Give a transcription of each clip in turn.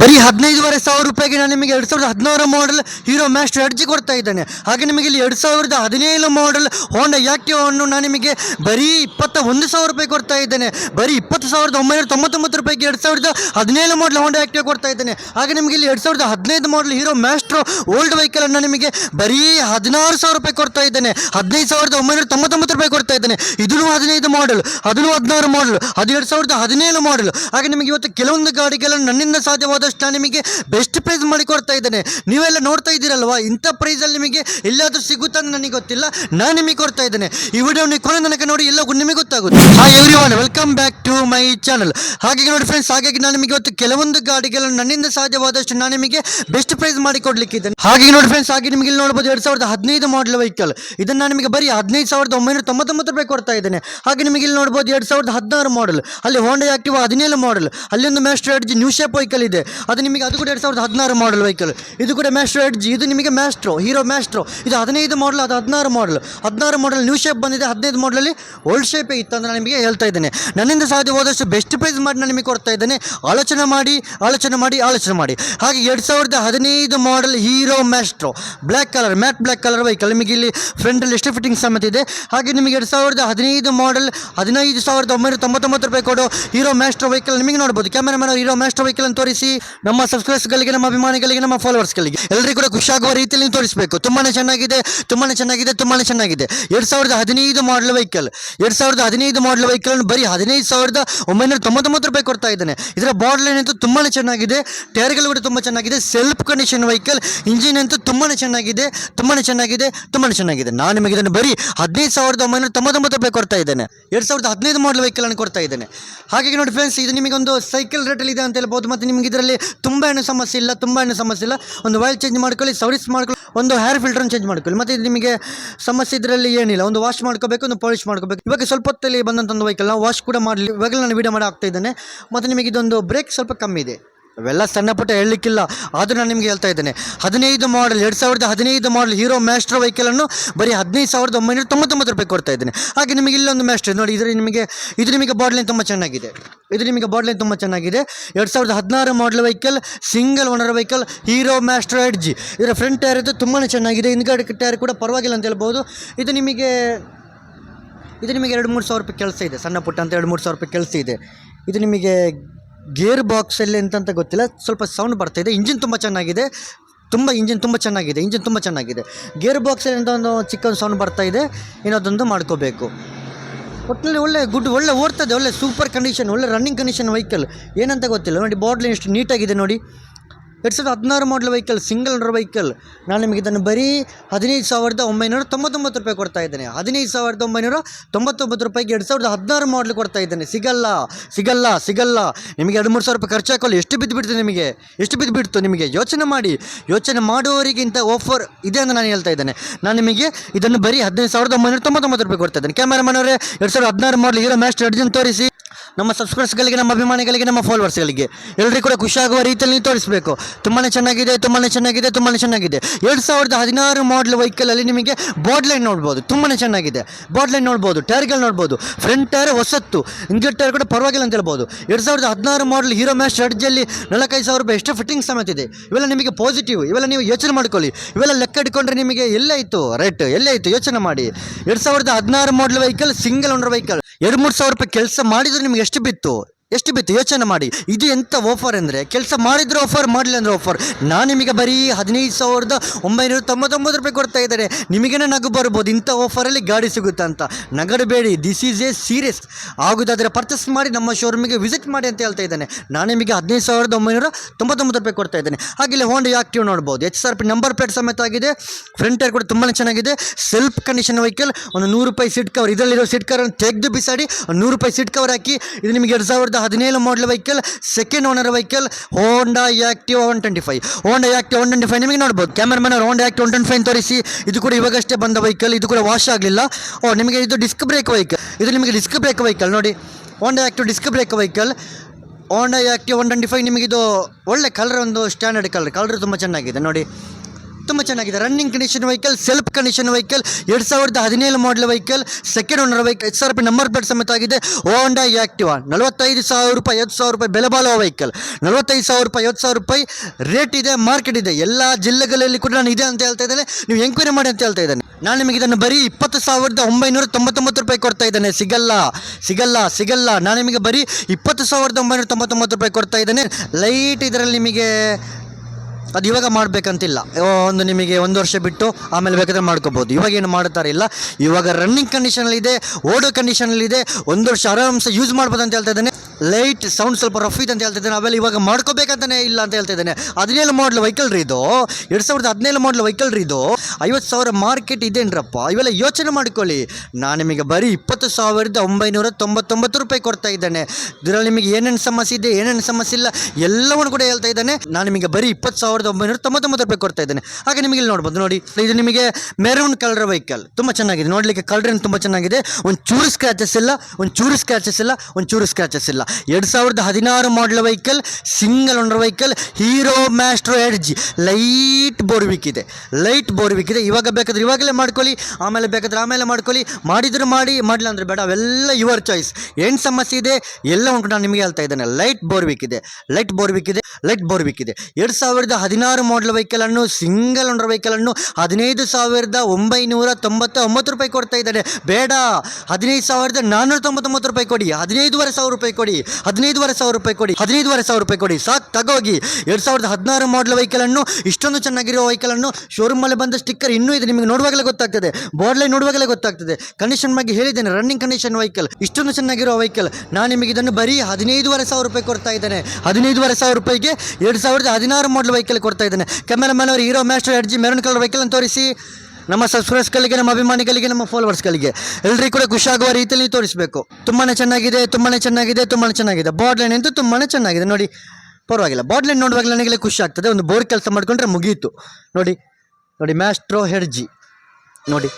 ಬರೀ ಹದಿನೈದುವರೆ ಸಾವಿರ ರೂಪಾಯಿಗೆ ನಾನು ನಿಮಗೆ ಎರಡು ಸಾವಿರದ ಹದಿನಾರು ಮಾಡೆಲ್ ಹೀರೋ ಮ್ಯಾಸ್ಟರ್ ಅರ್ಜಿ ಕೊಡ್ತಾ ಇದ್ದೇನೆ. ಹಾಗೆ ನಿಮಗೆ ಇಲ್ಲಿ ಎರಡು ಸಾವಿರದ ಹದಿನೇಳು ಮಾಡೆಲ್ ಹೋಂಡ ಯಾಕ್ಟಿವನ್ನು ನಾನು ನಿಮಗೆ ಬರೀ ಇಪ್ಪತ್ತ ಒಂದು ಸಾವಿರ ರೂಪಾಯಿ ಕೊಡ್ತಾ ಇದ್ದೇನೆ. ಬರೀ ಇಪ್ಪತ್ತು ಸಾವಿರದ ಒಂಬೈನೂರ ತೊಂಬತ್ತೊಂಬತ್ತು ರೂಪಾಯಿಗೆ ಎರಡು ಸಾವಿರದ ಹದಿನೇಳು ಮಾಡೆಲ್ ಹೋಂಡ ಆಕ್ಟಿವ್ ಕೊಡ್ತಾ ಇದ್ದೇನೆ. ಹಾಗೆ ನಿಮಗೆ ಇಲ್ಲಿ ಎರಡು ಸಾವಿರದ ಹದಿನೈದು ಮಾಡಲ್ ಹೀರೋ ಮ್ಯಾಸ್ಟ್ರೋ ಓಲ್ಡ್ ವೆಹಿಕಲನ್ನು ನಿಮಗೆ ಬರೀ ಹದಿನಾರು ಸಾವಿರ ರೂಪಾಯಿ ಕೊಡ್ತಾ ಇದ್ದೇನೆ. ಹದಿನೈದು ಸಾವಿರದ ಒಂಬೈನೂರ ತೊಂಬತ್ತೊಂಬತ್ತು ರೂಪಾಯಿ ಕೊಡ್ತಾ ಇದ್ದೇನೆ. ಇದೂ ಹದಿನೈದು ಮಾಡೆಲ್ ಅದೂ ಹದಿನಾರು ಮಾಡೆಲ್ ಹದಿನೆರಡು ಸಾವಿರದ ಹದಿನೇಳು ಮಾಡೆಲ್ ಹಾಗೆ ನಿಮಗೆ ಇವತ್ತು ಕೆಲವೊಂದು ಗಾಡಿಗಳನ್ನು ನನ್ನಿಂದ ಸಾಧ್ಯವಾದಷ್ಟು ನಾನು ನಿಮಗೆ ಬೆಸ್ಟ್ ಪ್ರೈಸ್ ಮಾಡಿ ಕೊಡ್ತಾ ಇದ್ದೇನೆ. ನೀವೆಲ್ಲ ನೋಡ್ತಾ ಇದ್ದೀರಲ್ವಾ? ಇಂಥ ಪ್ರೈಸಲ್ಲಿ ನಿಮಗೆ ಎಲ್ಲಾದರೂ ಸಿಗುತ್ತಾ ಅಂತ ನನಗೆ ಗೊತ್ತಿಲ್ಲ. ನಾನು ನಿಮಗೆ ಕೊಡ್ತಾ ಇದ್ದೇನೆ. ಈ ವಿಡಿಯೋ ನೀವು ಕೊನೆ ತನಕ ನೋಡಿ, ಎಲ್ಲ ನಿಮಗೆ ಗೊತ್ತಾಗುತ್ತೆ. Hi everyone welcome back to my channel ಹಾಗೆ ನೋಡಿ ಫ್ರೆಂಡ್ಸ್ ಹಾಗಾಗಿ ನಾನು ನಿಮಗೆ ಇವತ್ತು ಕೆಲವೊಂದು ಗಾಡಿಗಳನ್ನು ನನ್ನಿಂದ ಸಾಧ್ಯವಾದಷ್ಟು ನಾನು ನಿಮಗೆ ಬೆಸ್ಟ್ ಪ್ರೈಸ್ ಮಾಡಿ ಕೊಡ್ಲಿಕ್ಕಿದ್ದೇನೆ. ಹಾಗೆ ನೋಡಿ ಫ್ರೆಂಡ್ಸ್ ಹಾಗೆ ನಿಮಗೆ ಇಲ್ಲಿ ನೋಡ್ಬೋದು ಎರಡು ಸಾವಿರದ ಹದಿನೈದು ಮಾಡಲ್ ವೆಹಿಕಲ್ ಇದನ್ನು ನಾನು ನಿಮಗೆ ಬರೀ ಹದಿನೈದು ಸಾವಿರದ ಒಂಬೈನೂರ ತೊಂಬತ್ತೊಂಬತ್ತು ರೂಪಾಯಿ ಕೊಡ್ತಾ ಇದ್ದೇನೆ. ಹಾಗೆ ನಿಮಗೆ ಇಲ್ಲಿ ನೋಡ್ಬೋದು ಎರಡು ಸಾವಿರದ ಹದಿನಾರು ಮಾಡಲ್ ಅಲ್ಲಿ ಹೋಂಡಾ ಆಕ್ಟಿವ್ ಹದಿನೇಳು ಮಾಡಲ್ ಅಲ್ಲಿ ಒಂದು master edge new shape vehicle ಇದೆ. ಅದು ನಿಮಗೆ ಅದು ಕೂಡ ಎರಡು ಸಾವಿರದ ಹದಿನಾರು ಮಾಡಲ್ ವೆಹಿಕಲ್ ಇದು ಕೂಡ ಮ್ಯಾಸ್ಟರ್ ಎಡ್ಜ್ ಇದು ನಿಮಗೆ ಮ್ಯಾಸ್ಟ್ರೋ ಹೀರೋ ಮ್ಯಾಸ್ಟ್ರೋ ಇದು ಹದಿನೈದು ಮಾಡಲ್ ಅದು ಹದಿನಾರು ಮಾಡಲ್ ಹದಿನಾರು ಮಾಡಲ್ ನ್ಯೂ ಶೇಪ್ ಬಂದಿದೆ, ಹದಿನೈದು ಮಾಡಲಲ್ಲಿ ಓಲ್ಡ್ ಶೇಪೇ ಇತ್ತು ಅಂತ ನಾನು ನಿಮಗೆ ಹೇಳ್ತಾ ಇದ್ದೇನೆ. ನನ್ನಿಂದ ಸಾಧ್ಯವಾದಷ್ಟು ಬೆಸ್ಟ್ ಪ್ರೈಸ್ ಮಾಡಿ ನಾನು ನಿಮಗೆ ಕೊಡ್ತಾ ಇದ್ದೇನೆ. ಆಲೋಚನೆ ಮಾಡಿ ಆಲೋಚನೆ ಮಾಡಿ ಆಲೋಚನೆ ಮಾಡಿ. ಹಾಗೆ ಎರಡು ಸಾವಿರದ ಹದಿನೈದು model Hero Maestro black colour matte black colour vehicle ನಿಮಗೆ ಇಲ್ಲಿ ಫ್ರಂಟಲ್ಲಿ ಎಷ್ಟು ಫಿಟ್ಟಿಂಗ್ ಸಮೇತ ಇದೆ. ಹಾಗೆ ನಿಮಗೆ ಎರಡು ಸಾವಿರದ ಹದಿನೈದು ಮಾಡಲ್ ಹದಿನೈದು ಸಾವಿರದ ಒಂಬೈನೂರ ತೊಂಬತ್ತೊಂಬತ್ತು ರೂಪಾಯಿ ಕೊಡೋ ಹೀರೋ ಮ್ಯಾಸ್ಟ್ರೋ ವೆಹಿಕಲ್ ನಿಮಗೆ ನೋಡ್ಬೋದು. ಕ್ಯಾಮೆರಾಮನ್ ಹೀರೋ ಮ್ಯಾಸ್ಟ್ರೋ ವೆಹಿಕಲ್ ಅಂತ ತೋರಿಸಿ. ನಮ್ಮ ಸಬ್ಸ್ಕ್ರೈಬರ್ಸ್ಗಳಿಗೆ ನಮ್ಮ ಅಭಿಮಾನಿಗಳಿಗೆ, ನಮ್ಮ ಫಾಲೋವರ್ಸ್ಗಳಿಗೆ ಎಲ್ಲರಿಗೂ ಕೂಡ ಖುಷಿಯಾಗುವ ರೀತಿಯಲ್ಲಿ ತೋರಿಸಬೇಕು. ತುಂಬಾನೇ ಚೆನ್ನಾಗಿದೆ ತುಂಬಾನೇ ಚೆನ್ನಾಗಿದೆ ತುಂಬಾನೇ ಚೆನ್ನಾಗಿದೆ. ಎರಡು ಸಾವಿರದ ಹದಿನೈದು ಮಾಡಲ್ ವೆಹಿಕಲ್ ಎರಡು ಸಾವಿರದ ಹದಿನೈದು ಮಾಡಲ್ ವೆಹಿಕಲ್ ಬರೀ ಹದಿನೈದು ಸಾವಿರದ ಒಂಬೈನೂರ ತೊಂಬತ್ತೊಂಬತ್ತು ರೂಪಾಯಿ ಕೊಡ್ತಾ ಇದ್ದಾನೆ. ಇದರ ಬಾಡಲ್ ಅಂತೂ ತುಂಬಾನೇ ಚೆನ್ನಾಗಿದೆ. ಟೈರ್ಗಳು ಕೂಡ ತುಂಬಾ ಚೆನ್ನಾಗಿದೆ. ಸೆಲ್ಫ್ ಕಂಡೀಷನ್ ವೆಹಿಕಲ್ ಇಂಜಿನ್ ಅಂತೂ ತುಂಬಾನೇ ಚೆನ್ನಾಗಿದೆ ತುಂಬಾನೇ ಚೆನ್ನಾಗಿದೆ ತುಂಬಾನೇ ಚೆನ್ನಾಗಿದೆ. ನಾನು ನಿಮಗೆ ಇದನ್ನು ಬರೀ ಹದಿನೈದು ಸಾವಿರದ ಒಂಬೈನೂರ ತೊಂಬತ್ತೊಂಬತ್ತು ರೂಪಾಯಿ ಕೊಡ್ತಾ ಇದ್ದೇನೆ. ಎರಡು ಸಾವಿರದ ಹದಿನೈದು ಮಾಡಲ್ ವೆಹಿಕಲ್ ಅನ್ನು ಕೊಡ್ತಾ ಇದ್ದೇನೆ. ಹಾಗಾಗಿ ನೋಡಿ ಫ್ರೆಂಡ್ಸ್ ಇದು ನಿಮಗೆ ಒಂದು ಸೈಕಲ್ ರೇಟಲ್ಲಿ ಇದೆ ಅಂತ ಹೇಳ್ಬೋದು, ಮತ್ತು ನಿಮಗೆ ಇದರಲ್ಲಿ ತುಂಬ ಏನು ಸಮಸ್ಯೆ ಇಲ್ಲ, ತುಂಬ ಏನು ಸಮಸ್ಯೆ ಇಲ್ಲ. ಒಂದು ಆಯಿಲ್ ಚೇಂಜ್ ಮಾಡ್ಕೊಳ್ಳಿ ಸರ್ವಿಸ್ ಮಾಡ್ಕೊಳ್ಳಿ, ಒಂದು ಹೇರ್ ಫಿಲ್ಟರ್ನ ಚೇಂಜ್ ಮಾಡ್ಕೊಳ್ಳಿ. ಮತ್ತು ನಿಮಗೆ ಸಮಸ್ಯೆ ಇದರಲ್ಲಿ ಏನಿಲ್ಲ. ಒಂದು ವಾಶ್ ಮಾಡ್ಕೋಬೇಕು, ಒಂದು ಪಾಲಿಶ್ ಮಾಡ್ಕೋಬೇಕು. ಇವಾಗ ಸ್ವಲ್ಪ ಹೊತ್ತಲ್ಲಿ ಬಂದಂಥ ಒಂದು ವೆಹಿಕಲ್ ವಾಶ್ ಕೂಡ ಮಾಡಲಿ ಇವಾಗಲೇ ನಾನು ವೀಡಿಯೋ ಮಾಡಿ ಆಗ್ತಾ ಇದ್ದೇನೆ. ಮತ್ತು ನಿಮಗೆ ಇದೊಂದು ಬ್ರೇಕ್ ಸ್ವಲ್ಪ ಕಮ್ಮಿ ಇದೆ. ಅವೆಲ್ಲ ಸಣ್ಣ ಪುಟ್ಟ ಹೇಳಲಿಕ್ಕಿಲ್ಲ. ಆದರೂ ನಾನು ನಿಮಗೆ ಹೇಳ್ತಾ ಇದ್ದೇನೆ. ಹದಿನೈದು ಮಾಡಲ್ ಎರಡು ಸಾವಿರದ ಹದಿನೈದು ಮಾಡಲ್ ಹೀರೋ ಮ್ಯಾಸ್ಟರ್ ವೆಹಿಕಲನ್ನು ಬರೀ ಹದಿನೈದು ಸಾವಿರದ ಒಂಬೈನೂರ ತೊಂಬತ್ತೊಂಬತ್ತು ರೂಪಾಯಿ ಕೊಡ್ತಾ ಇದ್ದೇನೆ ಹಾಗೆ ನಿಮಗೆ ಇಲ್ಲೊಂದು ಮ್ಯಾಸ್ಟರ್ ನೋಡಿ ಇದರ ನಿಮಗೆ, ಇದು ನಿಮಗೆ ಬಾಡ್ಲೈನ್ ತುಂಬ ಚೆನ್ನಾಗಿದೆ. ಇದು ನಿಮಗೆ ಬಾಡ್ಲೈನ್ ತುಂಬ ಚೆನ್ನಾಗಿದೆ. ಎರಡು ಸಾವಿರದ ಹದಿನಾರು model vehicle single owner vehicle Hero master edge ಇದರ ಫ್ರಂಟ್ ಟೈರ್ ಇದು ತುಂಬಾ ಚೆನ್ನಾಗಿದೆ. ಹಿಂದ್ಗಡೆ ಟೈರ್ ಕೂಡ ಪರವಾಗಿಲ್ಲ ಅಂತ ಹೇಳ್ಬೋದು. ಇದು ನಿಮಗೆ ಇದು ನಿಮಗೆ ಎರಡು ಮೂರು ಸಾವಿರ ರೂಪಾಯಿ ಕೆಲಸ ಇದೆ. ಸಣ್ಣ ಪುಟ್ಟ ಅಂತ ಎರಡು ಮೂರು ಸಾವಿರ ರೂಪಾಯಿ ಕೆಲಸ ಇದೆ. ಇದು ನಿಮಗೆ ಗೇರ್ ಬಾಕ್ಸಲ್ಲಿ ಎಂತಂತ ಗೊತ್ತಿಲ್ಲ. ಸ್ವಲ್ಪ ಸೌಂಡ್ ಬರ್ತಾ ಇದೆ. ಇಂಜಿನ್ ತುಂಬ ಚೆನ್ನಾಗಿದೆ. ತುಂಬ ಇಂಜಿನ್ ತುಂಬ ಚೆನ್ನಾಗಿದೆ. ಇಂಜಿನ್ ತುಂಬ ಚೆನ್ನಾಗಿದೆ. ಗೇರ್ ಬಾಕ್ಸಲ್ಲಿ ಎಂತ ಒಂದು ಚಿಕ್ಕ ಒಂದು ಸೌಂಡ್ ಬರ್ತಾ ಇದೆ. ಏನದೊಂದು ಮಾಡ್ಕೋಬೇಕು. ಒಟ್ಟಿನಲ್ಲಿ ಒಳ್ಳೆ ಗುಡ್ ಒಳ್ಳೆ ಓಡ್ತದೆ. ಒಳ್ಳೆ ಸೂಪರ್ ಕಂಡೀಷನ್ ಒಳ್ಳೆ ರನ್ನಿಂಗ್ ಕಂಡೀಷನ್ ವೆಹಿಕಲ್ ಏನಂತ ಗೊತ್ತಿಲ್ಲ. ನೋಡಿ ಬಾಡ್ಲಿ ಎಷ್ಟು ನೀಟಾಗಿದೆ ನೋಡಿ. ಎರಡು ಸಾವಿರದ ಹದಿನಾರು model vehicle single owner vehicle ನಾನು ನಿಮಗೆ ಇದನ್ನು ಬರೀ ಹದಿನೈದು ಸಾವಿರದ ಒಂಬೈನೂರ ತೊಂಬತ್ತೊಂಬತ್ತು ರೂಪಾಯಿ ಕೊಡ್ತಾ ಇದ್ದೇನೆ. ಹದಿನೈದು ಸಾವಿರದ ಒಂಬೈನೂರ ತೊಂಬತ್ತೊಂಬತ್ತು ರೂಪಾಯಿಗೆ ಎರಡು ಸಾವಿರದ ಹದಿನಾರು ಮಾಡಲ್ ಕೊಡ್ತಾ ಇದ್ದೇನೆ. ಸಿಗಲ್ಲ ಸಿಗಲ್ಲ ಸಿಗಲ್ಲ. ನಿಮಗೆ ಎರಡು ಮೂರು ಸಾವಿರ ರೂಪಾಯಿ ಖರ್ಚು ಎಷ್ಟು ಬಿದ್ದು ಬಿಡ್ತು ನಿಮಗೆ? ಎಷ್ಟು ಬಿದ್ದುಬಿಡ್ತು ನಿಮಗೆ? ಯೋಚನೆ ಮಾಡಿ. ಯೋಚನೆ ಮಾಡುವವರಿಗಿಂತ ಆಫರ್ ಇದೆ ಅಂತ ನಾನು ಹೇಳ್ತಾ ಇದ್ದೇನೆ. ನಾನು ನಿಮಗೆ ಇದನ್ನು ಬರೀ ಹದಿನೈದು ಸಾವಿರದ ಒಂಬೈನೂರ ತೊಂಬತ್ತೊಂಬತ್ತು ರೂಪಾಯಿ ಕೊಡ್ತಾ ಇದ್ದೇನೆ. ಕ್ಯಾಮರಾಮನ್ ಅವರೇ ಎರಡು ಸಾವಿರದ ಹದಿನಾರು ಮಾಡಲ್ ಹೀರೋ ಮ್ಯಾಸ್ಟ್ ಅರ್ಜುನ್ ತೋರಿಸಿ. ನಮ್ಮ ಸಬ್ಸ್ಕ್ರೈಬರ್ಸ್ಗಳಿಗೆ ನಮ್ಮ ಅಭಿಮಾನಿಗಳಿಗೆ, ನಮ್ಮ ಫಾಲೋವರ್ಸ್ಗಳಿಗೆ ಎಲ್ಲರಿಗೂ ಕೂಡ ಖುಷಿಯಾಗುವ ರೀತಿಯಲ್ಲಿ ನೀವು ತೋರಿಸಬೇಕು. ತುಂಬಾ ಚೆನ್ನಾಗಿದೆ ತುಂಬಾ ಚೆನ್ನಾಗಿದೆ ತುಂಬಾ ಚೆನ್ನಾಗಿದೆ. ಎರಡು ಸಾವಿರದ ಹದಿನಾರು ಮಾಡಲ್ ವೆಹಿಕಲಲ್ಲಿ ನಿಮಗೆ ಬಾಡ್ಲೈನ್ ನೋಡ್ಬೋದು. ತುಂಬಾ ಚೆನ್ನಾಗಿದೆ. ಬಾಡ್ಲೈನ್ ನೋಡ್ಬೋದು ಟೈರ್ಗಳು ನೋಡ್ಬೋದು ಫ್ರಂಟ್ ಟೈರ್ ಹೊಸತ್ತು ಇಂಜಿನ್ ಟೈರ್ ಕೂಡ ಪರವಾಗಿಲ್ಲ ಅಂತ ಹೇಳ್ಬೋದು. ಎರಡು ಸಾವಿರದ ಹದಿನಾರು ಮಾಡಲ್ ಹೀರೋ ಮ್ಯಾಶ್ ಅಡ್ಜಲ್ಲಿ ನಾಲ್ಕೈದು ಸಾವಿರ ರೂಪಾಯಿ ಎಷ್ಟು ಫಿಟ್ಟಿಂಗ್ ಸಮೇತ ಇದೆ. ಇವೆಲ್ಲ ನಿಮಗೆ ಪಾಸಿಟಿವ್ ಇವೆಲ್ಲ ನೀವು ಯೋಚನೆ ಮಾಡ್ಕೊಳ್ಳಿ. ಇವೆಲ್ಲ ಲೆಕ್ಕ ಇಟ್ಕೊಂಡ್ರೆ ನಿಮಗೆ ಎಲ್ಲೇ ಇತ್ತು ರೈಟ್ ಎಲ್ಲೇ ಇತ್ತು ಯೋಚನೆ ಮಾಡಿ. ಎರಡು ಸಾವಿರದ ಹದಿನಾರು model vehicle single owner vehicle ಎರಡು ಮೂರು ಸಾವಿರ ರೂಪಾಯಿ ಕೆಲಸ ಮಾಡಿದ್ರೆ ನಿಮ್ಗೆ ಎಷ್ಟು ಬಿತ್ತು? ಎಷ್ಟು ಬಿತ್ತು? ಯೋಚನೆ ಮಾಡಿ. ಇದು ಎಂಥ ಆಫರ್ ಅಂದರೆ, ಕೆಲಸ ಮಾಡಿದ್ರೆ ಆಫರ್ ಮಾಡಲಿಲ್ಲ ಅಂದರೆ ಆಫರ್ ನಾನು ನಿಮಗೆ ಬರೀ ಹದಿನೈದು ಸಾವಿರದ ಒಂಬೈನೂರ ತೊಂಬತ್ತೊಂಬತ್ತು ರೂಪಾಯಿ ಕೊಡ್ತಾ ಇದ್ದಾರೆ ನಿಮಗೇನೆ ನಗು ಬರ್ಬೋದು. ಇಂಥ ಆಫರಲ್ಲಿ ಗಾಡಿ ಸಿಗುತ್ತೆ ಅಂತ. ನಗಡಬೇಡಿ ದಿಸ್ ಈಸ್ ಎ ಸೀರಿಯಸ್ ಆಗೋದಾದರೆ ಪರ್ಚೇಸ್ ಮಾಡಿ, ನಮ್ಮ ಶೋರೂಮಿಗೆ ವಿಸಿಟ್ ಮಾಡಿ ಅಂತ ಹೇಳ್ತಾ ಇದ್ದಾನೆ. ನಾನು ನಿಮಗೆ ಹದಿನೈದು ಸಾವಿರದ ಒಂಬೈನೂರ ತೊಂಬತ್ತೊಂಬತ್ತು ರೂಪಾಯಿ ಕೊಡ್ತಾ ಇದ್ದೇನೆ. ಹಾಗೆ ಹೋಂಡಿ ಆಕ್ಟಿವ್ ನೋಡ್ಬೋದು. H R P number plate ಸಮೇತ ಆಗಿದೆ. ಫ್ರಂಟ್ ಏರ್ ಕೂಡ ತುಂಬಾ ಚೆನ್ನಾಗಿದೆ. ಸೆಲ್ಫ್ ಕಂಡೀಷನ್ ವೆಹಿಕಲ್ ಒಂದು ನೂರು ರೂಪಾಯಿ ಸೀಟ್ ಕವರ್ ಇದರಲ್ಲಿರೋ ಸೀಟ್ ಕವರ್ ತೆಗೆದು ಬಿಸಾಡಿ ನೂರು ರೂಪಾಯಿ ಸೀಟ್ ಕವರ್ ಹಾಕಿ, ಇದು ನಿಮಗೆ ಎರಡು ಸಾವಿರದ ಹದಿನೇಳು model vehicle second owner vehicle Honda active one twenty five Honda active one twenty five ನಿಮಗೆ ನೋಡ್ಬೋದು. ಕ್ಯಾಮರಾಮನ್ ಅವ್ರು Honda active one twenty five ತೋರಿಸಿ, ಇದು ಕೂಡ ಇವಾಗಷ್ಟೇ ಬಂದ ವೆಹಿಕಲ್ ಇದು ಕೂಡ ವಾಶ್ ಆಗಲಿಲ್ಲ. ಓ, ನಿಮಗೆ ಇದು ಡಿಸ್ಕ್ ಬ್ರೇಕ್ ವೆಹಿಕಲ್ ಇದು ನಿಮಗೆ ಡಿಸ್ಕ್ ಬ್ರೇಕ್ ವೆಹಿಕಲ್ ನೋಡಿ. Honda active disc brake vehicle Honda active one twenty five ನಿಮಗಿದು ಒಳ್ಳೆ ಕಲರ್ ಒಂದು ಸ್ಟ್ಯಾಂಡರ್ಡ್ ಕಲರ್ ಕಲರ್ ತುಂಬ ಚೆನ್ನಾಗಿದೆ ನೋಡಿ. ತುಂಬ ಚೆನ್ನಾಗಿದೆ. Running condition vehicle self condition vehicle ಎರಡು ಸಾವಿರದ ಹದಿನೇಳು model vehicle second owner vehicle H R P number plate ಸಮೇತ ಆಗಿದೆ. ಹೋಂಡಾ ಆ್ಯಕ್ಟಿವಾ ನಲವತ್ತೈದು ಸಾವಿರ ರೂಪಾಯಿ, ಐವತ್ತು ಸಾವಿರ ರೂಪಾಯಿ ಬೆಲೆ ಬಾಳುವ ವೆಹಿಕಲ್ ನಲವತ್ತೈದು ಸಾವಿರ ರೂಪಾಯಿ, ಐವತ್ತು ಸಾವಿರ ರೂಪಾಯಿ ರೇಟ್ ಇದೆ ಮಾರ್ಕೆಟ್ ಇದೆ. ಎಲ್ಲ ಜಿಲ್ಲೆಗಳಲ್ಲಿ ಕೂಡ ನಾನು ಇದೆ ಅಂತ ಹೇಳ್ತಾ ಇದ್ದೇನೆ. ನೀವು ಎಂಕ್ವೈರಿ ಮಾಡಿ ಅಂತ ಹೇಳ್ತಾ ಇದ್ದೇನೆ. ನಾನು ನಿಮಗೆ ಇದನ್ನು ಬರೀ ಇಪ್ಪತ್ತು ಸಾವಿರದ ಒಂಬೈನೂರ ತೊಂಬತ್ತೊಂಬತ್ತು ರೂಪಾಯಿ ಕೊಡ್ತಾ ಇದ್ದೇನೆ. ಸಿಗಲ್ಲ ಸಿಗಲ್ಲ ಸಿಗಲ್ಲ. ನಾನು ನಿಮಗೆ ಬರೀ ಇಪ್ಪತ್ತು ಸಾವಿರದ ಒಂಬೈನೂರ ತೊಂಬತ್ತೊಂಬತ್ತು ರೂಪಾಯಿ ಕೊಡ್ತಾ ಇದ್ದೇನೆ. ಲೈಟ್ ಇದರಲ್ಲಿ ನಿಮಗೆ ಅದು ಇವಾಗ ಮಾಡಬೇಕಂತಿಲ್ಲ. ಒಂದು ನಿಮಗೆ ಒಂದು ವರ್ಷ ಬಿಟ್ಟು ಆಮೇಲೆ ಬೇಕಾದ್ರೆ ಮಾಡ್ಕೋಬೋದು. ಇವಾಗ ಏನು ಮಾಡ್ತಾರೆ ಇಲ್ಲ. ಇವಾಗ ರನ್ನಿಂಗ್ ಕಂಡೀಷನಲ್ಲಿದೆ ಓಡೋ ಕಂಡೀಷನಲ್ಲಿದೆ ಒಂದು ವರ್ಷ ಆರಾಮ್ಸೆ ಯೂಸ್ ಮಾಡ್ಬೋದು ಅಂತ ಹೇಳ್ತಾ ಇದ್ದೇನೆ. ಲೈಟ್ ಸೌಂಡ್ ಸ್ವಲ್ಪ ರಫ್ ಇದೆ ಅಂತ ಹೇಳ್ತಾ ಇದ್ದೇನೆ ಆಮೇಲೆ ಇವಾಗ ಮಾಡ್ಕೋಬೇಕಂತಾನೆ ಇಲ್ಲ ಅಂತ ಹೇಳ್ತಾ ಇದ್ದೇನೆ ಹದಿನೇಳು ಮಾಡಲ್ ವೆಹಿಕಲ್ ರೀ ಇದು. ಎರಡು ಸಾವಿರದ ಹದಿನೇಳು ಮಾಡಲ್ ವೆಹಿಕಲ್ ರೀ ಇದು. ಐವತ್ತು ಸಾವಿರ ಮಾರ್ಕೆಟ್ ಇದೇನ್ರಪ್ಪ ಇವೆಲ್ಲ ಯೋಚನೆ ಮಾಡ್ಕೊಳ್ಳಿ. ನಾನು ನಿಮಗೆ ಬರೀ ಇಪ್ಪತ್ತು ಸಾವಿರದ ಒಂಬೈನೂರ ತೊಂಬತ್ತೊಂಬತ್ತು ರೂಪಾಯಿ ಕೊಡ್ತಾ ಇದ್ದಾನೆ. ಇದರಲ್ಲಿ ನಿಮಗೆ ಏನೇನು ಸಮಸ್ಯೆ ಇದೆ, ಏನೇನು ಸಮಸ್ಯೆ ಇಲ್ಲ, ಎಲ್ಲವನ್ನು ಕೂಡ ಹೇಳ್ತಾ ಇದ್ದಾನೆ. ನಾನು ನಿಮಗೆ ಬರೀ ಇಪ್ಪತ್ತು ಸಾವಿರದ ಒಂಬೈನೂರ ತೊಂಬತ್ತೊಂಬತ್ತು ರೂಪಾಯಿ ಕೊಡ್ತಾ ಇದ್ದಾನೆ. ಹಾಗೆ ನಿಮಗೆ ಇಲ್ಲಿ ನೋಡ್ಬೋದು ನೋಡಿ. ಇದು ನಿಮಗೆ ಮೆರೂನ್ ಕಲರ್ ವೆಹಿಕಲ್ ತುಂಬ ಚೆನ್ನಾಗಿದೆ. ನೋಡಲಿಕ್ಕೆ ಕಲರ್ ತುಂಬ ಚೆನ್ನಾಗಿದೆ. ಒಂದು ಚೂರು ಸ್ಕ್ರಾಚಸ್ ಇಲ್ಲ ಒಂದು ಚೂರು ಸ್ಕ್ರಾಚಸ್ ಇಲ್ಲ ಒಂದು ಚೂರು ಸ್ಕ್ರಾಚಸ್ ಇಲ್ಲ. ಎರಡು ಸಾವಿರದ ಹದಿನಾರು model vehicle single owner vehicle Hero Maestro edge light ಬೋರ್ವಿಕ್ ಇದೆ. ಲೈಟ್ ಬೋರ್ವಿಕ್ ಇದೆ. ಇವಾಗ ಬೇಕಾದ್ರೆ ಇವಾಗಲೇ ಮಾಡ್ಕೊಳ್ಳಿ, ಆಮೇಲೆ ಬೇಕಾದ್ರೆ ಆಮೇಲೆ ಮಾಡ್ಕೊಳ್ಳಿ. ಮಾಡಿದ್ರು ಮಾಡಿ ಮಾಡಿಲ್ಲ ಅಂದರೆ ಬೇಡ. ಅವೆಲ್ಲ ಯುವರ್ ಚಾಯ್ಸ್ ಏನು ಸಮಸ್ಯೆ ಇದೆ? ಎಲ್ಲ ಉಂಟು. ನಾನು ನಿಮಗೆ ಹೇಳ್ತಾ ಇದ್ದೇನೆ. ಲೈಟ್ ಬೋರ್ವಿಕ್ ಇದೆ. ಲೈಟ್ ಬೋರ್ವಿಕ್ ಇದೆ. ಲೈಟ್ ಬೋರ್ವಿಕ್ ಇದೆ. ಎರಡು ಸಾವಿರದ ಹದಿನಾರು ಮಾಡಲ್ ವೆಹಿಕಲನ್ನು ಸಿಂಗಲ್ ಓನರ್ ವೆಹಿಕಲನ್ನು ಹದಿನೈದು ಸಾವಿರದ ಒಂಬೈನೂರ ತೊಂಬತ್ತ ಒಂಬತ್ತು ರೂಪಾಯಿ ಕೊಡ್ತಾ ಇದ್ದಾರೆ ಬೇಡ. ಹದಿನೈದು ಸಾವಿರದ ನಾನ್ನೂರ ತೊಂಬತ್ತೊಂಬತ್ತು ರೂಪಾಯಿ ಕೊಡಿ. ಹದಿನೈದುವರೆ ಸಾವಿರ ರೂಪಾಯಿ ಕೊಡಿ. ಹದಿನೈದುವರೆ ಸಾವಿರ ರೂಪಾಯಿ ಕೊಡಿ. ಹದಿನೈದುವರೆ ಸಾವಿರ ರೂಪಾಯಿ ಕೊಡಿ. ಸಾಕು, ತಗೋಗಿ. ಎರಡು ಸಾವಿರದ ಹದಿನಾರು ಮಾಡಲ್ ವೆಹಿಕಲನ್ನು ಇಷ್ಟೊಂದು ಚೆನ್ನಾಗಿರೋ ಶೋರೂಮ್ ಶೋರೂಮಲ್ಲಿ ಬಂದ ಸ್ಟಿಕ್ಕರ್ ಇನ್ನೂ ಇದೆ ನಿಮಗೆ ನೋಡುವಾಗಲೇ ಗೊತ್ತಾಗ್ತದೆ. ಬೋರ್ಡ್ ಲೈನ್ ನೋಡುವಾಗಲೇ ಗೊತ್ತಾಗ್ತದೆ. ಕಂಡೀಷನ್ ಬಗ್ಗೆ ಹೇಳಿದ್ದೇನೆ ರನ್ನಿಂಗ್ ಕಂಡೀಷನ್ ವೆಹಿಕಲ್ ಇಷ್ಟೊಂದು ಚೆನ್ನಾಗಿರೋ ವೆಹಿಕಲ್ ನಾನು ನಿಮಗೆ ಇದನ್ನು ಬರೀ ಹದಿನೈದುವರೆ ಸಾವಿರ ರೂಪಾಯಿ ಕೊಡ್ತಾ ಇದ್ದೇನೆ. ಹದಿನೈದುವರೆ ಸಾವಿರ ರೂಪಾಯಿಗೆ ಎರಡು ಸಾವಿರದ ಹದಿನಾರು ಮಾಡಲ್ ವೆಹಿಕಲ್ ಕೊಡ್ತಾ ಇದ್ದೇನೆ. ಕ್ಯಾಮರಾಮನ್ ಅವರು Hero master edge maroon colour vehicle ಅಂತ ತೋರಿಸಿ. ನಮ್ಮ ಸಬ್ಸ್ಕ್ರೈಬರ್ಸ್ಗಳಿಗೆ ನಮ್ಮ ಅಭಿಮಾನಿಗಳಿಗೆ, ನಮ್ಮ ಫಾಲೋವರ್ಸ್ಗಳಿಗೆ ಎಲ್ಲರಿಗೂ ಕೂಡ ಖುಷಿಯಾಗುವ ರೀತಿಯಲ್ಲಿ ತೋರಿಸಬೇಕು. ತುಂಬಾ ಚೆನ್ನಾಗಿದೆ ತುಂಬಾ ಚೆನ್ನಾಗಿದೆ ತುಂಬಾ ಚೆನ್ನಾಗಿದೆ. ಬಾಡ್ ಲೈನ್ ಅಂತೂ ತುಂಬಾ ಚೆನ್ನಾಗಿದೆ. ನೋಡಿ, ಪರವಾಗಿಲ್ಲ. ಬಾಡ್ ಲೈನ್ ನೋಡುವಾಗ ನನಗೆ ಖುಷಿ ಆಗ್ತದೆ. ಒಂದು ಬೋರ್ ಕೆಲಸ ಮಾಡಿಕೊಂಡ್ರೆ ಮುಗಿಯಿತು ನೋಡಿ ನೋಡಿ ಮ್ಯಾಸ್ಟ್ರೋ ಹೆಡ್ಜಿ ನೋಡಿ,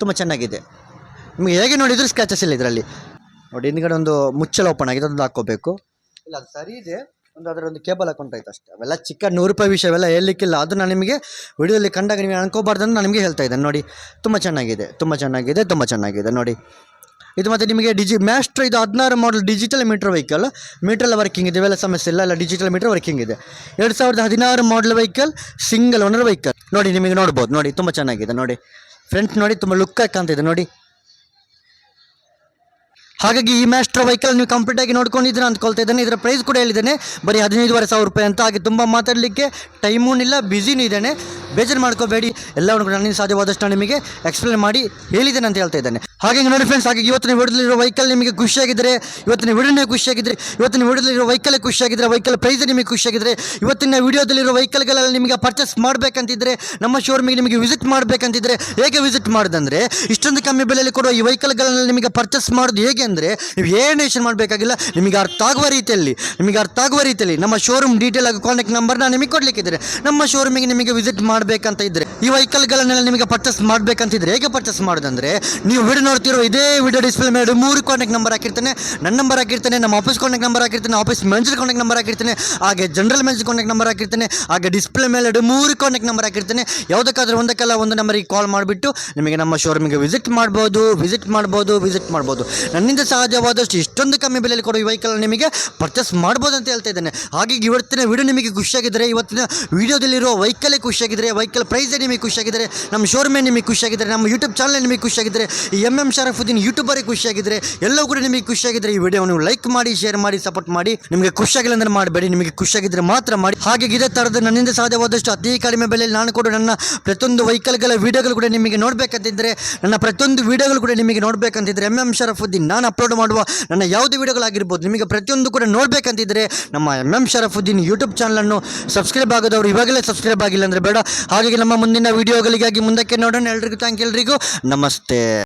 ತುಂಬ ಚೆನ್ನಾಗಿದೆ. ನಿಮಗೆ ಹೇಗೆ ನೋಡಿದ್ರು ಸ್ಕ್ಯಾಚಸ್ ಇಲ್ಲ ಇದರಲ್ಲಿ. ನೋಡಿ, ಹಿಂದ್ಗಡೆ ಒಂದು ಮುಚ್ಚಳ ಓಪನ್ ಆಗಿದೆ. ಅದೊಂದು ಹಾಕ್ಕೋಬೇಕು. ಇಲ್ಲ, ಅದು ಸರಿ ಇದೆ. ಒಂದು ಅದರ ಒಂದು ಕೇಬಲ್ ಹಾಕೊಂಡಾಯ್ತು ಅಷ್ಟೇ. ಅವೆಲ್ಲ ಚಿಕ್ಕ ನೂರು ರೂಪಾಯಿ ವಿಷಯ, ಅವೆಲ್ಲ ಹೇಳಲಿಕ್ಕಿಲ್ಲ. ಅದು ನಾನು ನಿಮಗೆ ವಿಡಿಯೋದಲ್ಲಿ ಕಂಡಾಗ ನೀವು ಅನ್ಕೋಬಾರ್ದು ನಾನು ನಿಮಗೆ ಹೇಳ್ತಾ ಇದ್ದೇನೆ. ನೋಡಿ, ತುಂಬ ಚೆನ್ನಾಗಿದೆ ತುಂಬ ಚೆನ್ನಾಗಿದೆ ತುಂಬ ಚೆನ್ನಾಗಿದೆ. ನೋಡಿ, ಇದು ಮತ್ತು ನಿಮಗೆ ಡಿಜಿ ಮ್ಯಾಸ್ಟ್ರ್ ಇದು ಹದಿನಾರು ಮಾಡಲ್ ಡಿಜಿಟಲ್ ಮೀಟರ್ ವೆಹಿಕಲ್ ಮೀಟ್ರೆಲ್ಲ ವರ್ಕಿಂಗ್ ಇದೆ, ಇವೆಲ್ಲ ಸಮಸ್ಯೆ ಇಲ್ಲ. ಎಲ್ಲ ಡಿಜಿಟಲ್ ಮೀಟರ್ ವರ್ಕಿಂಗ್ ಇದೆ. ಎರಡು ಸಾವಿರದ ಹದಿನಾರು model vehicle single owner vehicle ನೋಡಿ, ನಿಮಗೆ ನೋಡ್ಬೋದು. ನೋಡಿ, ತುಂಬ ಚೆನ್ನಾಗಿದೆ. ನೋಡಿ ಫ್ರಂಟ್ ನೋಡಿ, ತುಂಬ ಲುಕ್ಕಾಗಿ ಕಾಣ್ತಿದೆ ನೋಡಿ ಹಾಗಾಗಿ ಈ ಮ್ಯಾಸ್ಟ್ರ ವೆಹಿಕಲ್ ನೀವು ಕಂಪ್ಲೀಟ್ ಆಗಿ ನೋಡ್ಕೊಂಡಿದ್ದೀರಾ ಅಂದ್ಕೊಳ್ತಾ ಇದ್ದೇನೆ. ಇದರ ಪ್ರೈಸ್ ಕೂಡ ಹೇಳಿದ್ದೇನೆ. ಬರೀ ಹದಿನೈದುವರೆ ಸಾವಿರ ರೂಪಾಯಿ ಅಂತ ಹಾಗೆ ತುಂಬ ಮಾತಾಡಲಿಕ್ಕೆ ಟೈಮೂ ಇಲ್ಲ ಬ್ಯುಸಿನೂ ಇದ್ದೇನೆ. ಬೇಜಾರು ಮಾಡ್ಕೋಬೇಡಿ. ಎಲ್ಲವನ್ನು ನನಗೆ ಸಾಧ್ಯವಾದಷ್ಟು ನಿಮಗೆ ಎಕ್ಸ್ಪ್ಲೇನ್ ಮಾಡಿ ಹೇಳಿದ್ದೇನೆ ಅಂತ ಹೇಳ್ತಾ ಇದ್ದೇನೆ. ಹಾಗೆ ನೋಡಿ ಫ್ರೆಂಡ್ಸ್ ಹಾಗೆ ಇವತ್ತಿನ ವಿಡಿಯೋದಲ್ಲಿರೋ ವೆಹಿಕಲ್ ನಿಮಗೆ ಖುಷಿಯಾಗಿದ್ದರೆ ಇವತ್ತಿನ ವಿಡಿಯೋನೇ ಖುಷಿಯಾಗಿದ್ದರೆ ಇವತ್ತಿನ ವಿಡಿಯೋದಲ್ಲಿರೋ ವೆಹಿಕಲ್ ಖುಷಿಯಾಗಿದ್ದರೆ ವೆಹಿಕಲ್ ಪ್ರೈಸ್ ನಿಮಗೆ ಖುಷಿಯಾಗಿದ್ದರೆ ಇವತ್ತಿನ ವಿಡಿಯೋದಲ್ಲಿರೋ ವೆಹಿಕಲ್ಗಳೆಲ್ಲ ನಿಮಗೆ ಪರ್ಚೇಸ್ ಮಾಡಬೇಕಂತಿದ್ರೆ, ನಮ್ಮ ಶೋರೂಮಿಗೆ ನಿಮಗೆ ವಿಸಿಟ್ ಮಾಡಬೇಕಂತಿದ್ರೆ ಹೇಗೆ ವಿಸಿಟ್ ಮಾಡೋದಂದರೆ, ಇಷ್ಟೊಂದು ಕಮ್ಮಿ ಬೆಲೆಯಲ್ಲಿ ಕೊಡುವ ಈ ವೆಹಿಕಲ್ಗಳನ್ನ ನಿಮಗೆ ಪರ್ಚೇಸ್ ಮಾಡೋದು ಹೇಗೆ ಅಂದರೆ, ನೀವು ಏನೇಷನ್ ಮಾಡಬೇಕಾಗಿಲ್ಲ, ನಿಮಗೆ ಅರ್ಥ ಆಗುವ ರೀತಿಯಲ್ಲಿ, ನಿಮಗೆ ಅರ್ಥ ಆಗುವ ರೀತಿಯಲ್ಲಿ ನಮ್ಮ ಶೋರೂಮ್ ಡೀಟೇಲ್ ಆಗಿ ಕಾಂಟ್ಯಾಕ್ಟ್ ನಂಬರ್ ನಾನು ನಿಮಗೆ ಕೊಡಲಿಕ್ಕಿದ್ದಾರೆ ನಮ್ಮ ಶೋರೂಮಿಗೆ ನಿಮಗೆ ವಿಸಿಟ್ ಮಾಡಬೇಕಂತ ಇದ್ದರೆ ಈ ವೆಹಿಕಲ್ಗಳನ್ನೆಲ್ಲ ನಿಮಗೆ ಪರ್ಚೇಸ್ ಮಾಡಬೇಕಂತಿದ್ರೆ ಹೇಗೆ ಪರ್ಚೇಸ್ ಮಾಡೋದಂದರೆ, ನೀವು ವಿಡಿಯೋ ನೋಡ್ತಿರೋ ಇದೇ ವಿಡಿಯೋ ಡಿಸ್ಪ್ಲೇ ಮೇಲೆ ಮೂರು ಕಾಂಟ್ಯಾಕ್ಟ್ ನಂಬರ್ ಹಾಕಿರ್ತಾನೆ, ನನ್ನ ನಂಬರ್ ಹಾಕಿರ್ತಾನೆ, ನಮ್ಮ ಆಫೀಸ್ ಕಾಂಟ್ಯಾಕ್ಟ್ ನಂಬರ್ ಹಾಕಿರ್ತಾನೆ ಆಫೀಸ್ ಮ್ಯಾನೇಜರ್ ಕಾಂಟ್ಯಾಕ್ಟ್ ನಂಬರ್ ಹಾಕಿರ್ತಾನೆ, ಹಾಗೆ ಜನರಲ್ ಮ್ಯಾನೇಜರ್ ಕಾಂಟ್ಯಾಕ್ಟ್ ನಂಬರ್ ಹಾಕಿರ್ತಾನೆ, ಹಾಗೆ ಡಿಸ್ಪ್ಲೇ ಮೇಲೆ ಮೂರು ಕಾಂಟ್ಯಾಕ್ಟ್ ನಂಬರ್ ಹಾಕಿರ್ತಾನೆ. ಯಾವುದಕ್ಕಾದ್ರೂ ಒಂದಕ್ಕೆಲ್ಲ ಒಂದು ನಂಬರಿಗೆ ಕಾಲ್ ಮಾಡಿಬಿಟ್ಟು ನಿಮಗೆ ನಮ್ಮ ಶೋರೂಮಿಗೆ ವಿಸಿಟ್ ಮಾಡ್ಬೋದು ವಿಸಿಟ್ ಮಾಡ್ಬೋದು ವಿಸಿಟ್ ಮಾಡ್ಬೋದು. ನನ್ನಿಂದ ಸಹಜವಾದಷ್ಟು ಇಷ್ಟೊಂದು ಕಮ್ಮಿ ಬೆಲೆಯಲ್ಲಿ ಕೊಡೋ ಈ ವೆಹಿಕಲ್ ನಿಮಗೆ ಪರ್ಚೇಸ್ ಮಾಡ್ಬೋದು ಅಂತ ಹೇಳ್ತಾ ಇದ್ದೇನೆ. ಹಾಗೆ ಇವತ್ತಿನ ವಿಡಿಯೋ ನಿಮಗೆ ಖುಷಿಯಾಗಿದ್ದರೆ, ಇವತ್ತಿನ ವಿಡಿಯೋದಲ್ಲಿರುವ ವೆಹಿಕಲೇ ಖುಷಿಯಾಗಿದ್ದರೆ ವೆಹಿಕಲ್ ಪ್ರೈಸೇ ನಿಮಗೆ ಖುಷಿಯಾಗಿದ್ದರೆ, ನಮ್ಮ ಶೋರೂಮೇ ನಿಮಗೆ ಖುಷಿಯಾಗಿದ್ದರೆ, ನಮ್ಮ ಯೂಟ್ಯೂಬ್ ಚಾನಲ್ ನಿಮಗೆ ಖುಷಿಯಾಗಿದ್ದರೆ ಎಂ ಎಂ ಶರಫುದ್ದೀನ್ ಯೂಟ್ಯೂಬರೇ ಖುಷಿಯಾಗಿದ್ದರೆ, ಎಲ್ಲವೂ ಕೂಡ ನಿಮಗೆ ಖುಷಿಯಾಗಿದ್ದರೆ ಈ ವಿಡಿಯೋ ನೀವು ಲೈಕ್ ಮಾಡಿ ಶೇರ್ ಮಾಡಿ ಸಪೋರ್ಟ್ ಮಾಡಿ, ನಿಮಗೆ ಖುಷಿಯಾಗಿಲ್ಲ ಅಂದರೆ ಮಾಡಬೇಡಿ, ನಿಮಗೆ ಖುಷಿಯಾಗಿದ್ದರೆ ಮಾತ್ರ ಮಾಡಿ. ಹಾಗೆ ಇದೇ ಥರದ ನನ್ನಿಂದ ಸಾಧ್ಯವಾದಷ್ಟು ಅತಿ ಕಡಿಮೆ ಬೆಲೆಯಲ್ಲಿ ನಾನು ಕೂಡ ನನ್ನ ಪ್ರತಿಯೊಂದು ವೆಹಿಕಲ್ಗಳ ವಿಡಿಯೋಗಳು ಕೂಡ ನಿಮಗೆ ನೋಡಬೇಕಂತಿದ್ದರೆ ನನ್ನ ಪ್ರತಿಯೊಂದು ವೀಡಿಯೋಗಳು ಕೂಡ ನಿಮಗೆ ನೋಡಬೇಕಂತಿದ್ದರೆ ಎಂ ಎಂ ಶರಫುದ್ದೀನ್ ನಾನು ಅಪ್ಲೋಡ್ ಮಾಡುವ ನನ್ನ ಯಾವುದೇ ವೀಡಿಯೋಗಳಾಗಿರ್ಬೋದು ನಿಮಗೆ ಪ್ರತಿಯೊಂದು ಕೂಡ ನೋಡಬೇಕಂತಿದ್ದರೆ ನಮ್ಮ ಎಂ ಎಂ ಶರಫುದ್ದೀನ್ ಯೂಟ್ಯೂಬ್ ಚಾನಲನ್ನು ಸಬ್ಸ್ಕ್ರೈಬ್ ಆಗೋದವರು ಇವಾಗಲೇ ಸಬ್ಸ್ಕ್ರೈಬ್ ಆಗಿಲ್ಲ ಅಂದರೆ ಬೇಡ. ಹಾಗಾಗಿ ನಮ್ಮ ಮುಂದಿನ ವಿಡಿಯೋಗಳಿಗಾಗಿ ಮುಂದಕ್ಕೆ ನೋಡೋಣ. ಎಲ್ರಿಗೂ ಥ್ಯಾಂಕ್ ಎಲ್ರಿಗೂ ನಮಸ್ತೆ.